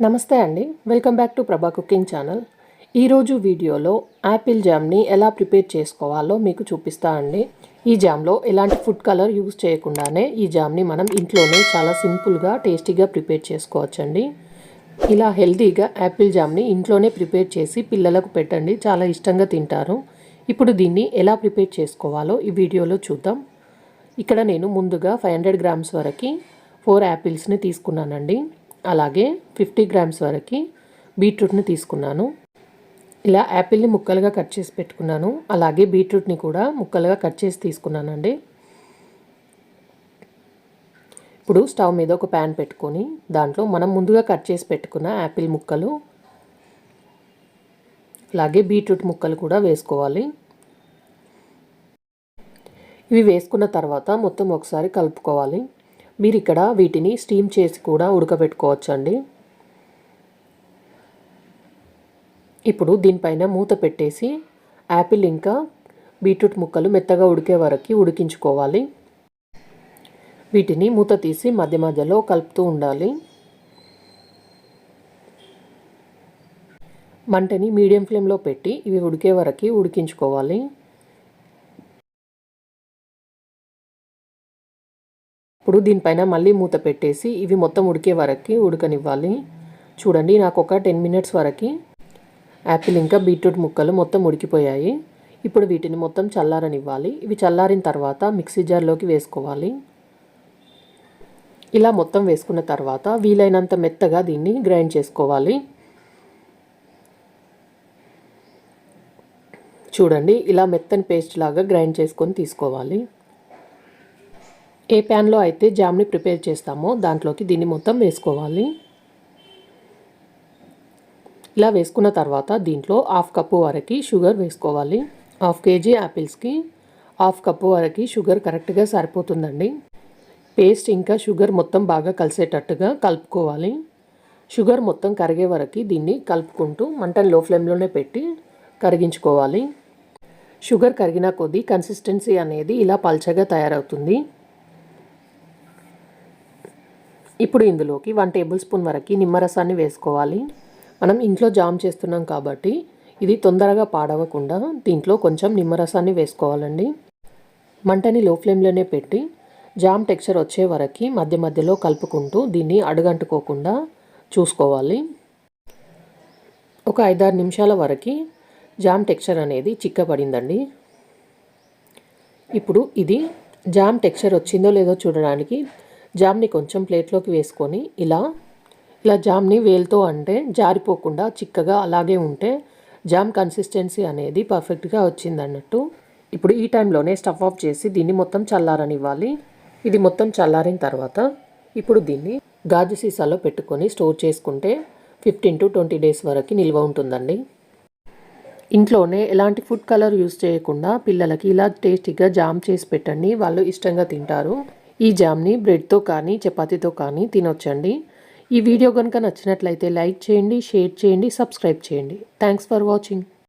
నమస్తే అండి. Welcome back to Prabha cooking channel. ఈరోజు వీడియోలో యాపిల్ జామ్ని ఎలా ప్రిపేర్ చేసుకోవాలో మీకు చూపిస్తా అండి. ఈ జామ్లో ఎలాంటి ఫుడ్ కలర్ యూజ్ చేయకుండానే ఈ జామ్ని మనం ఇంట్లోనే చాలా సింపుల్గా టేస్టీగా ప్రిపేర్ చేసుకోవచ్చండి. ఇలా హెల్తీగా యాపిల్ జామ్ని ఇంట్లోనే ప్రిపేర్ చేసి పిల్లలకు పెట్టండి. చాలా ఇష్టంగా తింటారు. ఇప్పుడు దీన్ని ఎలా ప్రిపేర్ చేసుకోవాలో ఈ వీడియోలో చూద్దాం. ఇక్కడ నేను ముందుగా ఫైవ్ హండ్రెడ్ గ్రామ్స్ వరకు ఫోర్ యాపిల్స్ని తీసుకున్నానండి. అలాగే ఫిఫ్టీ గ్రామ్స్ వరకు బీట్రూట్ని తీసుకున్నాను. ఇలా యాపిల్ని ముక్కలుగా కట్ చేసి పెట్టుకున్నాను. అలాగే బీట్రూట్ని కూడా ముక్కలుగా కట్ చేసి తీసుకున్నానండి. ఇప్పుడు స్టవ్ మీద ఒక ప్యాన్ పెట్టుకొని దాంట్లో మనం ముందుగా కట్ చేసి పెట్టుకున్న యాపిల్ ముక్కలు అలాగే బీట్రూట్ ముక్కలు కూడా వేసుకోవాలి. ఇవి వేసుకున్న తర్వాత మొత్తం ఒకసారి కలుపుకోవాలి. మీరు ఇక్కడ వీటిని స్టీమ్ చేసి కూడా ఉడకబెట్టుకోవచ్చండి. ఇప్పుడు దీనిపైన మూత పెట్టేసి యాపిల్ ఇంకా బీట్రూట్ ముక్కలు మెత్తగా ఉడికే వరకు ఉడికించుకోవాలి. వీటిని మూత తీసి మధ్య మధ్యలో కలుపుతూ ఉండాలి. మంటని మీడియం ఫ్లేమ్లో పెట్టి ఇవి ఉడికే వరకు ఉడికించుకోవాలి. ఇప్పుడు దీనిపైన మళ్ళీ మూత పెట్టేసి ఇవి మొత్తం ఉడికే వరకు ఉడకనివ్వాలి. చూడండి నాకు ఒక టెన్ మినిట్స్ వరకు యాపిల్ ఇంకా బీట్రూట్ ముక్కలు మొత్తం ఉడికిపోయాయి. ఇప్పుడు వీటిని మొత్తం చల్లారనివ్వాలి. ఇవి చల్లారిన తర్వాత మిక్సీ జార్లోకి వేసుకోవాలి. ఇలా మొత్తం వేసుకున్న తర్వాత వీలైనంత మెత్తగా దీన్ని గ్రైండ్ చేసుకోవాలి. చూడండి ఇలా మెత్తని పేస్ట్ లాగా గ్రైండ్ చేసుకొని తీసుకోవాలి. ఏ ప్యాన్లో అయితే జామ్ని ప్రిపేర్ చేస్తామో దాంట్లోకి దీన్ని మొత్తం వేసుకోవాలి. ఇలా వేసుకున్న తర్వాత దీంట్లో హాఫ్ కప్పు వరకు షుగర్ వేసుకోవాలి. హాఫ్ కేజీ యాపిల్స్కి హాఫ్ కప్పు వరకు షుగర్ కరెక్ట్గా సరిపోతుందండి. పేస్ట్ ఇంకా షుగర్ మొత్తం బాగా కలిసేటట్టుగా కలుపుకోవాలి. షుగర్ మొత్తం కరిగే వరకు దీన్ని కలుపుకుంటూ మంటను లో ఫ్లేమ్లోనే పెట్టి కరిగించుకోవాలి. షుగర్ కరిగిన కొద్దీ కన్సిస్టెన్సీ అనేది ఇలా పల్చగా తయారవుతుంది. ఇప్పుడు ఇందులోకి వన్ టేబుల్ స్పూన్ వరకు నిమ్మరసాన్ని వేసుకోవాలి. మనం ఇంట్లో జామ్ చేస్తున్నాం కాబట్టి ఇది తొందరగా పాడవకుండా దీంట్లో కొంచెం నిమ్మరసాన్ని వేసుకోవాలండి. మంటని లో ఫ్లేమ్లోనే పెట్టి జామ్ టెక్స్చర్ వచ్చే వరకు మధ్య మధ్యలో కలుపుకుంటూ దీన్ని అడుగంటుకోకుండా చూసుకోవాలి. ఒక ఐదారు నిమిషాల వరకు జామ్ టెక్స్చర్ అనేది చిక్కబడిందండి. ఇప్పుడు ఇది జామ్ టెక్స్చర్ వచ్చిందో లేదో చూడడానికి జామ్ని కొంచెం ప్లేట్లోకి వేసుకొని ఇలా ఇలా జామ్ని వేలుతో అంటే జారిపోకుండా చిక్కగా అలాగే ఉంటే జామ్ కన్సిస్టెన్సీ అనేది పర్ఫెక్ట్గా వచ్చింది అన్నట్టు ఇప్పుడు ఈ టైంలోనే స్టఫ్ ఆఫ్ చేసి దీన్ని మొత్తం చల్లారనివ్వాలి. ఇది మొత్తం చల్లారిన తర్వాత ఇప్పుడు దీన్ని గాజు సీసాలో పెట్టుకొని స్టోర్ చేసుకుంటే ఫిఫ్టీన్ టు ట్వంటీ డేస్ వరకు నిల్వ ఉంటుందండి. ఇంట్లోనే ఎలాంటి ఫుడ్ కలర్ యూస్ చేయకుండా పిల్లలకి ఇలా టేస్టీగా జామ్ చేసి పెట్టండి. వాళ్ళు ఇష్టంగా తింటారు. ఈ జామ్ని బ్రెడ్తో కానీ చపాతీతో కానీ తినొచ్చండి. ఈ వీడియో కనుక నచ్చినట్లయితే లైక్ చేయండి షేర్ చేయండి సబ్స్క్రైబ్ చేయండి. Thanks for watching.